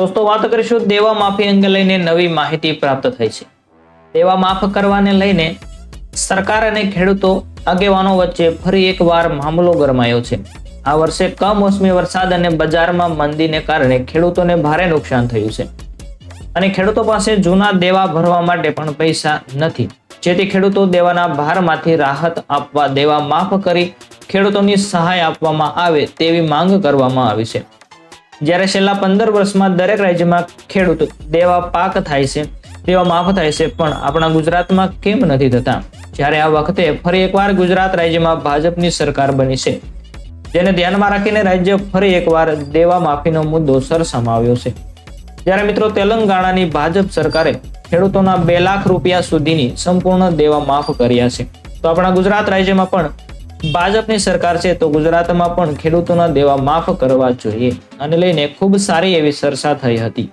દોસ્તો, વાત કરીશું દેવા માફી અંગે લઈને નવી માહિતી પ્રાપ્ત થઈ છે. દેવા માફ કરવાને લઈને સરકાર અને ખેડૂતો આગેવાનો વચ્ચે ફરી એકવાર મામલો ગરમાયો છે. આ વર્ષે કમોસમી વરસાદ અને બજારમાં મંદીને કારણે ખેડૂતોને ભારે નુકસાન થયું છે. અને ખેડૂતો પાસે જૂના દેવા ભરવા માટે પણ પૈસા નથી. જેથી ખેડૂતો દેવાના ભારમાંથી રાહત આપવા દેવા માફ કરી ખેડૂતોની સહાય આપવામાં આવે તેવી માંગ કરવામાં આવી છે. જ્યારે છેલ્લા પંદર વર્ષમાં દરેક રાજ્યમાં ખેડૂત દેવા પાક થાય છે દેવા માફ થાય છે, પણ આપણા ગુજરાતમાં કેમ નથી થતા? જ્યારે આ વખતે ફરી એકવાર ગુજરાત રાજ્યમાં ભાજપની સરકાર બની છે, જેને ધ્યાનમાં રાખીને રાજ્ય ફરી એકવાર દેવા માફીનો મુદ્દો સરસામાવ્યો છે. જ્યારે મિત્રો તેલંગાણાની ભાજપ સરકારે ખેડૂતોના બે લાખ રૂપિયા સુધીની સંપૂર્ણ દેવા માફ કર્યા છે, તો આપણા ગુજરાત રાજ્યમાં પણ ભાજપની સરકાર છે તો ગુજરાતમાં પણ ખેડૂતોના દેવા માફ કરવા જોઈએ અને લઈને ખૂબ સારી એવી ચર્ચા થઈ હતી.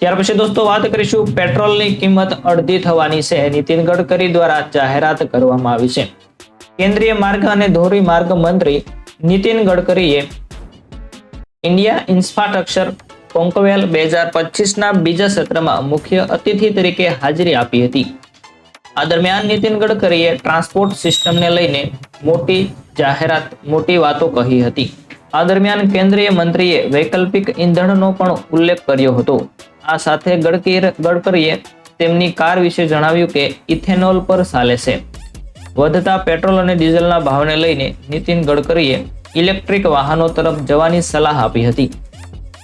ત્યાર પછી દોસ્તો વાત કરીશું પેટ્રોલની કિંમત અડધી થવાની છે, નીતિન ગડકરી દ્વારા જાહેરાત કરવામાં આવી છે. કેન્દ્રીય માર્ગ અને ધોરી માર્ગ મંત્રી નીતિન ગડકરીએ ઇન્ડિયા ઇન્ફ્રાસ્ટ્રક્ચર કોન્કવેલ બે હજાર પચીસના બીજા સત્રમાં મુખ્ય અતિથિ તરીકે હાજરી આપી હતી. આ દરમિયાન નીતિન ગડકરીએ ટ્રાન્સપોર્ટ સિસ્ટમને લઈને મોટી જાહેરાત, મોટી વાતો કહી હતી. આ દરમિયાન કેન્દ્રીય મંત્રીએ વૈકલ્પિક ઇંધણનો પણ ઉલ્લેખ કર્યો હતો. આ સાથે ગડકરીએ તેમની કાર વિશે જણાવ્યું કે ઇથેનોલ પર ચાલે છે. વધતા પેટ્રોલ અને ડીઝલના ભાવને લઈને નીતિન ગડકરીએ ઇલેક્ટ્રિક વાહનો તરફ જવાની સલાહ આપી હતી.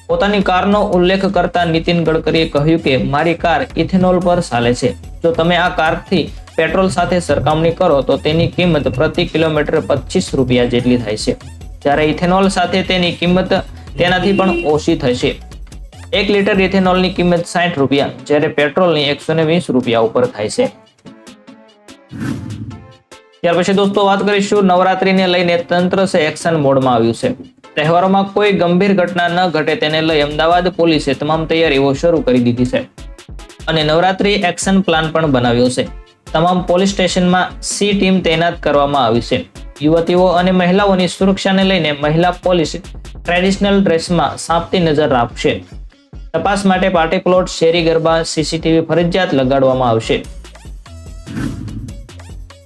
પોતાની કારનો ઉલ્લેખ કરતા નીતિન ગડકરીએ કહ્યું કે, મારી કાર ઇથેનોલ પર ચાલે છે. જો તમે આ કારથી પેટ્રોલ સાથે સરખામણી કરો, તો તેની કિંમત પ્રતિ કિલોમીટર પચીસ રૂપિયા જેટલી થાય છે. જ્યારે ઇથેનોલ સાથે તેની કિંમત તેનાથી પણ ઓછી થશે એક લીટર ઇથેનોલની કિંમત સાઠ રૂપિયા, જ્યારે પેટ્રોલની એકસો ને વીસ રૂપિયા ઉપર થાય છે. ત્યાર પછી દોસ્તો, વાત કરીશું નવરાત્રીને લઈને તંત્ર છે એક્શન મોડમાં આવ્યું છે. તહેવારોમાં કોઈ ગંભીર ઘટના ન ઘટે તેને લઈ અમદાવાદ પોલીસે તમામ તૈયારીઓ શરૂ કરી દીધી છે. અને નવરાત્રી એક્શન પ્લાન પણ બનાવ્યો છે. તમામ પોલીસ સ્ટેશનમાં સી ટીમ તૈનાત કરવામાં આવી છે. યુવતીઓ અને મહિલાઓની સુરક્ષાને લઈને મહિલા પોલીસ ટ્રેડિશનલ ડ્રેસમાં સાપતી નજર રાખશે. તપાસ માટે પાર્ટી પ્લોટ, શેરી ગરબા, સીસીટીવી ફરજિયાત લગાડવામાં આવશે.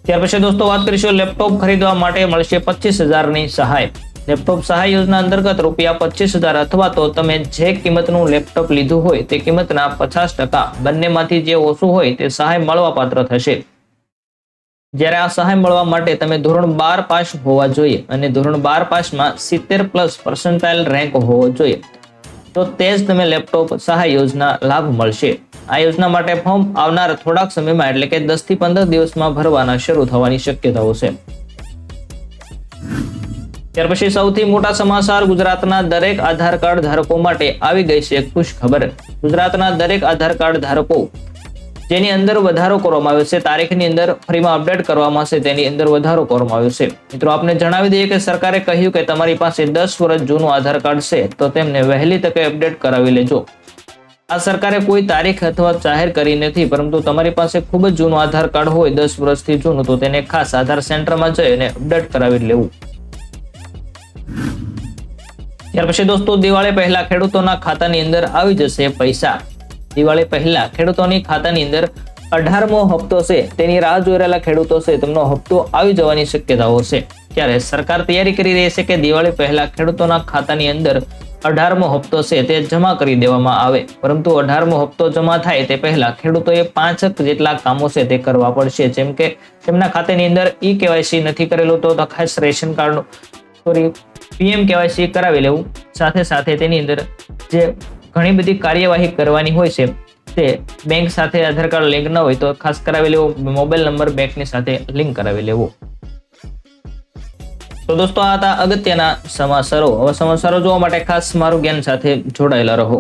ત્યાર પછી દોસ્તો, વાત કરીશું લેપટોપ ખરીદવા માટે મળશે પચીસ હજારની સહાય. લેપટોપ સહાય યોજના અંતર્ગત રૂપિયા પચીસ હજાર અથવા તો તમે જે કિંમતનું લેપટોપ લીધું હોય તે કિંમતના પચાસ ટકા બંનેમાંથી જે ઓછું હોય તે સહાય મળવા પાત્ર થશે. જ્યારે આ સહાય મળવા માટે તમે ધોરણ બાર પાસ હોવા જોઈએ અને ધોરણ બાર પાસમાં સિત્તેર પ્લસ પર્સન્ટાઇલ રેન્ક હોવો જોઈએ, તો તે જ તમે લેપટોપ સહાય યોજના લાભ મળશે. આ યોજના માટે ફોર્મ આવનાર થોડાક સમયમાં એટલે કે દસથી પંદર દિવસમાં ભરવાના શરૂ થવાની શક્યતાઓ છે. ત્યાર પછી સૌથી મોટા સમાચાર ગુજરાતના દરેક આધાર કાર્ડ ધારકો માટે આવી ગઈ છે ખુશ ખબર ગુજરાતના દરેક આધાર કાર્ડ ધારકો જેની અંદર વધારો કરવામાં આવ્યો છે, તારીખની અંદર ફરીમાં અપડેટ કરવામાં આવશે, તેની અંદર વધારો કરવામાં આવ્યો છે. મિત્રો, આપને જણાવી દઈએ કે સરકારે કહ્યું કે તમારી પાસે દસ વર્ષ જૂનું આધાર કાર્ડ છે, તો તેમને વહેલી તકે અપડેટ કરાવી લેજો. આ સરકારે કોઈ તારીખ અથવા જાહેર કરી નથી, પરંતુ તમારી પાસે ખૂબ જ જૂનું આધાર કાર્ડ હોય, દસ વર્ષથી જૂનું, તો તેને ખાસ આધાર સેન્ટરમાં જઈ અને અપડેટ કરાવી લેવું. ત્યાર પછી દોસ્તો, દિવાળી પહેલા ખેડૂતોના ખાતાની અંદર આવી જશે પૈસા. દિવાળી પહેલા ખેડૂતોની ખાતાની અંદર અઢારમો હપ્તો છે, તેની રાહ જોઈ રહેલા ખેડૂતો છે, તેમનો હપ્તો આવી જવાની શક્યતાઓ છે. ત્યારે સરકાર તૈયારી કરી રહી છે કે દિવાળી પહેલા ખેડૂતોના ખાતાની અંદર અઢારમો હપ્તો છે, તે જમા કરી દેવામાં આવે. પરંતુ અઢારમો હપ્તો જમા થાય તે પહેલા ખેડૂતોએ પાંચક જેટલા કામો છે, તે કરવા પડશે. જેમ કે, તેમના ખાતાની અંદર ઈ કેવાયસી નથી કરેલું, તો ખાસ રેશન કાર્ડનું સોરી પીએમ કેવાયસી કરાવી લેવું. સાથે સાથે તેની અંદર જે ઘણી બધી કાર્યવાહી કરવાની હોય છે, તે બેંક સાથે આધાર કાર્ડ લિંક ન હોય તો ખાસ કરાવી લેવો. મોબાઈલ નંબર બેંકની સાથે લિંક કરાવી લેવો. તો દોસ્તો, આ હતા અગત્યના સમાચારો. હવે સમાચારો જોવા માટે ખાસ મારું જ્ઞાન સાથે જોડાયેલા રહો.